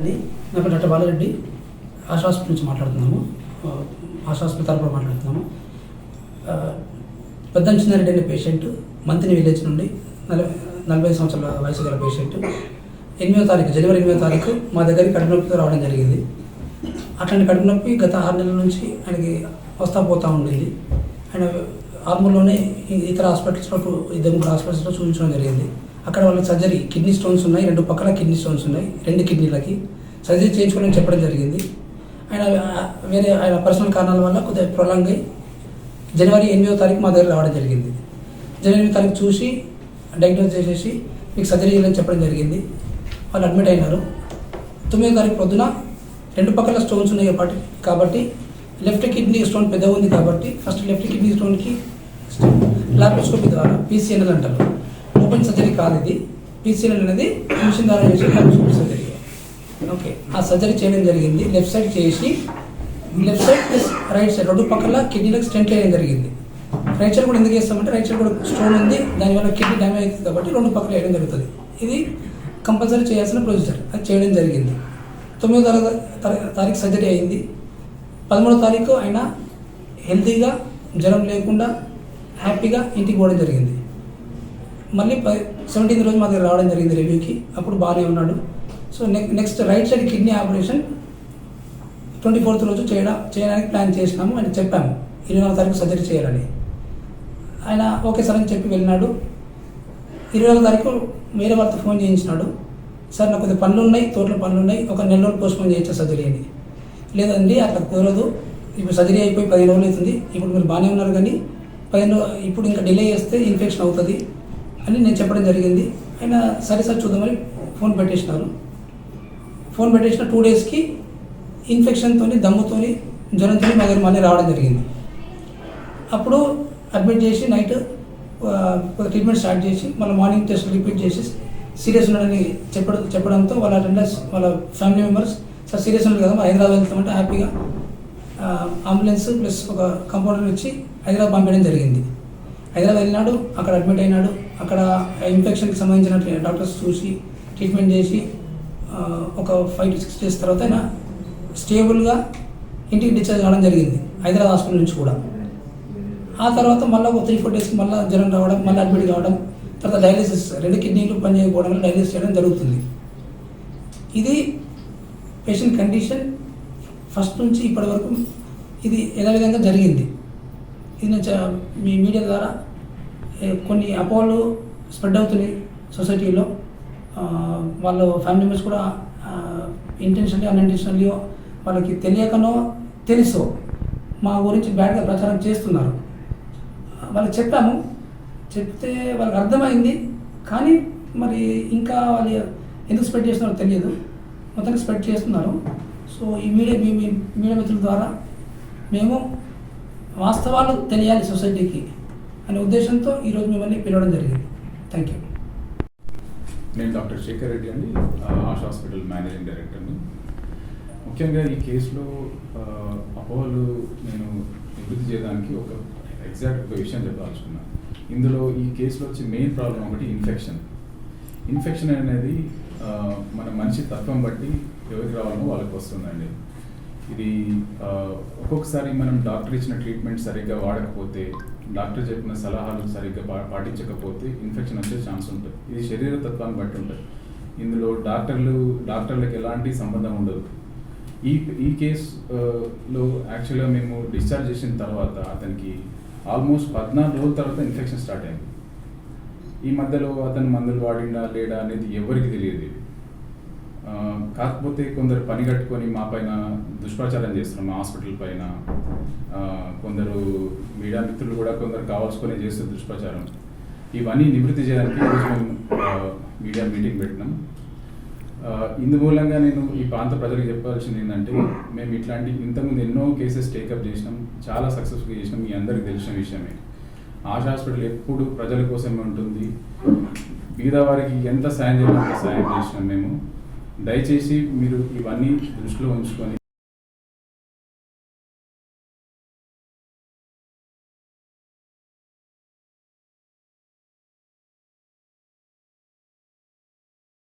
అని నా పేరు డాక్టర్ బాలరెడ్డి. ఆశా హాస్పిటల్ నుంచి మాట్లాడుతున్నాము. ఆ, హాస్పిటల్ తరపున మాట్లాడుతున్నాము. పెద్ద చిన్నారెడ్డి అనే పేషెంట్ మంత్రి విలేజ్ నుండి నలభై నలభై సంవత్సరాల వయసు గల పేషెంట్. ఎనిమిదో తారీఖు జనవరి ఎనిమిదో తారీఖు మా దగ్గరికి కడుపు నొప్పితో రావడం జరిగింది. అట్లాంటి కడుపు నొప్పి గత ఆరు నెలల నుంచి ఆయనకి వస్తా పోతూ ఉండేది. ఆయన ఆర్మూర్లోనే ఇతర హాస్పిటల్స్లో ఇద్దరు ముగ్గురు హాస్పిటల్స్లో చూపించడం జరిగింది. అక్కడ వాళ్ళకి సర్జరీ కిడ్నీ స్టోన్స్ ఉన్నాయి రెండు పక్కల కిడ్నీ స్టోన్స్ ఉన్నాయి రెండు కిడ్నీలకి. సర్జరీ చేయించుకోవాలని చెప్పడం జరిగింది. ఆయన వేరే ఆయన పర్సనల్ కారణాల వల్ల కొద్దిగా ప్రొలాంగ్ అయ్యి జనవరి ఎనిమిదో తారీఖు మా దగ్గర రావడం జరిగింది. జనవరి ఎనిమిదో తారీఖు చూసి డయాగ్నోస్ చేసేసి మీకు సర్జరీ చేయాలని చెప్పడం జరిగింది. వాళ్ళు అడ్మిట్ అయినారు. తొమ్మిదో తారీఖు పొద్దున రెండు పక్కల స్టోన్స్ ఉన్నాయి కాబట్టి కాబట్టి లెఫ్ట్ కిడ్నీ స్టోన్ పెద్దగా ఉంది కాబట్టి ఫస్ట్ లెఫ్ట్ కిడ్నీ స్టోన్కి లాప్రోస్కోపీ ద్వారా పీసీఎన్ఎల్ అంటారు. ఓపెన్ సర్జరీ కాదు ఇది. పీసీఎన్ఎల్ అనేది మిషన్ ద్వారా చేసి లాప్రోస్కోపీ సర్జరీ. ఓకే. ఆ సర్జరీ చేయడం జరిగింది. లెఫ్ట్ సైడ్ చేసి left side plus right side రెండు పక్కల కిడ్నీలకు స్టెంట్ వేయడం జరిగింది. రైట్ సైడ్ కూడా ఎందుకు చేస్తామంటే రైట్ సైడ్ కూడా స్టోన్ ఉంది. దానివల్ల కిడ్నీ డ్యామేజ్ అవుతుంది కాబట్టి రెండు పక్కల వేయడం జరుగుతుంది. ఇది కంపల్సరీ చేయాల్సిన ప్రొసీజర్. అది చేయడం జరిగింది. తొమ్మిదో తారీఖు తారీఖు సర్జరీ అయింది. పదమూడో తారీఖు ఆయన హెల్తీగా జ్వరం లేకుండా హ్యాపీగా ఇంటికి పోవడం జరిగింది. మళ్ళీ సెవెంటీన్త్ రోజు మా దగ్గర రావడం జరిగింది రివ్యూకి. అప్పుడు బాగానే ఉన్నాడు. So next right side kidney operation twenty fourth రోజు చేయడం చేయడానికి ప్లాన్ చేసినాము అని చెప్పాము. ఇరవై నాలుగు తారీఖు సర్జరీ చేయాలని. ఆయన ఓకే సార్ అని చెప్పి వెళ్ళినాడు. ఇరవై నాలుగు తారీఖు వేరే వాళ్ళతో ఫోన్ చేయించినాడు. సార్ నాకు కొద్దిగా పనులు ఉన్నాయి తోటలో పనులు ఉన్నాయి ఒక నెల రోజులు పోస్ట్పోన్ చేయొచ్చా సర్జరీ అని. లేదండి అట్లా కుదరదు. ఇప్పుడు సర్జరీ అయిపోయి పదిహేను రోజులు అవుతుంది. ఇప్పుడు మీరు బాగానే ఉన్నారు కానీ పదిహేను ఇప్పుడు ఇంకా డిలే చేస్తే ఇన్ఫెక్షన్ అవుతుంది అని నేను చెప్పడం జరిగింది. ఆయన సరే సార్ చూద్దామని ఫోన్ పెట్టేసినారు. ఫోన్ పెట్టేసిన టూ డేస్కి ఇన్ఫెక్షన్తో దమ్ముతోని జ్వరంతో మా దగ్గర మళ్ళీ రావడం జరిగింది. అప్పుడు అడ్మిట్ చేసి నైట్ ట్రీట్మెంట్ స్టార్ట్ చేసి మళ్ళీ మార్నింగ్ టెస్ట్ రిపీట్ చేసి సీరియస్ ఉన్నాడని చెప్పడం చెప్పడంతో వాళ్ళ అటెండర్స్ వాళ్ళ ఫ్యామిలీ మెంబర్స్ సార్ సీరియస్ ఉన్నాడు కదా హైదరాబాద్ వెళ్తామంటే హ్యాపీగా అంబులెన్స్ ప్లస్ ఒక కంపౌండర్ వచ్చి హైదరాబాద్ పంపించడం జరిగింది. హైదరాబాద్ వెళ్ళినాడు అక్కడ అడ్మిట్ అయినాడు. అక్కడ ఇన్ఫెక్షన్కి సంబంధించిన డాక్టర్స్ చూసి ట్రీట్మెంట్ చేసి ఒక ఫైవ్ టు సిక్స్ డేస్ తర్వాత ఆయన స్టేబుల్గా ఇంటికి డిశ్చార్జ్ కావడం జరిగింది హైదరాబాద్ హాస్పిటల్ నుంచి కూడా. ఆ తర్వాత మళ్ళీ ఒక త్రీ ఫోర్ డేస్కి మళ్ళీ జ్వరం రావడం మళ్ళీ అడ్మిట్ కావడం తర్వాత డయాలిసిస్ రెండు కిడ్నీలు పనిచేయకపోవడం వల్ల డయాలిసిస్ చేయడం జరుగుతుంది. ఇది పేషెంట్ కండిషన్ ఫస్ట్ నుంచి ఇప్పటి వరకు ఇది యథావిధంగా జరిగింది. ఇది నుంచి మీ మీడియా ద్వారా కొన్ని అపోహలు స్ప్రెడ్ అవుతున్నాయి సొసైటీలో. వాళ్ళ ఫ్యామిలీ మెంబర్స్ కూడా ఇంటెన్షన్లీ అన్ఇంటెన్షన్లీ వాళ్ళకి తెలియకనో తెలుసో మా గురించి బ్యాడ్గా ప్రచారం చేస్తున్నారు. వాళ్ళకి చెప్పాము. చెప్తే వాళ్ళకి అర్థమైంది. కానీ మరి ఇంకా వాళ్ళు ఎందుకు స్ప్రెడ్ చేస్తున్నారో తెలియదు. మొత్తానికి స్ప్రెడ్ చేస్తున్నారు. సో ఈ మీడియా మీ మీడియా మిత్రుల ద్వారా మేము వాస్తవాలు తెలియాలి సొసైటీకి అనే ఉద్దేశంతో ఈరోజు మిమ్మల్ని పిలవడం జరిగింది. థ్యాంక్ యూ నేను డాక్టర్ శేఖర్ రెడ్డి అండి ఆ, ఆశ హాస్పిటల్ మేనేజింగ్ డైరెక్టర్ని ముఖ్యంగా ఈ కేసులో అపోహలు నేను నివృత్తి చేయడానికి ఒక ఎగ్జాక్ట్ ఒక విషయం చెప్పదలుచుకున్నాను ఇందులో ఈ కేసులో వచ్చే మెయిన్ ప్రాబ్లం ఒకటి ఇన్ఫెక్షన్. ఇన్ఫెక్షన్ అనేది మన మనిషి తత్వం బట్టి ఎవరికి రావాలో వాళ్ళకి వస్తుందండి. ఇది ఒక్కొక్కసారి మనం డాక్టర్ ఇచ్చిన ట్రీట్మెంట్ సరిగ్గా వాడకపోతే డాక్టర్ చెప్పిన సలహాలు సరిగ్గా పా- పాటించకపోతే ఇన్ఫెక్షన్ వచ్చే ఛాన్స్ ఉంటుంది. ఇది శరీర తత్వాన్ని బట్టి ఉంటుంది. ఇందులో డాక్టర్లు డాక్టర్లకు ఎలాంటి సంబంధం ఉండదు. ఈ ఈ కేసులో లో యాక్చువల్గా మేము డిశ్చార్జ్ చేసిన తర్వాత అతనికి ఆల్మోస్ట్ పద్నాలుగు రోజుల తర్వాత ఇన్ఫెక్షన్ స్టార్ట్ అయింది. ఈ మధ్యలో అతను మందులు వాడిండా లేడా అనేది ఎవరికి తెలియదు. కాకపోతే కొందరు పని కట్టుకొని మా పైన దుష్ప్రచారం చేస్తున్నారు మా హాస్పిటల్ పైన. కొందరు మీడియా మిత్రులు కూడా కొందరు కావాల్సుకొని చేస్తారు దుష్ప్రచారం. ఇవన్నీ నివృత్తి చేయడానికి ఈరోజు మేము మీడియా మీటింగ్ పెట్టినాం. ఇందుమూలంగా నేను ఈ ప్రాంత ప్రజలకు చెప్పాల్సింది ఏంటంటే మేము ఇట్లాంటి ఇంతకుముందు ఎన్నో కేసెస్ టేకప్ చేసినాం చాలా సక్సెస్ఫుల్ చేసినాం మీ అందరికి తెలిసిన విషయమే. ఆశ హాస్పిటల్ ఎప్పుడు ప్రజల కోసమే ఉంటుంది. బీదవారికి ఎంత సాయం చేయాలో సాయం చేసినాం మేము. దయచేసి మీరు ఇవన్నీ దృష్టిలో ఉంచుకొని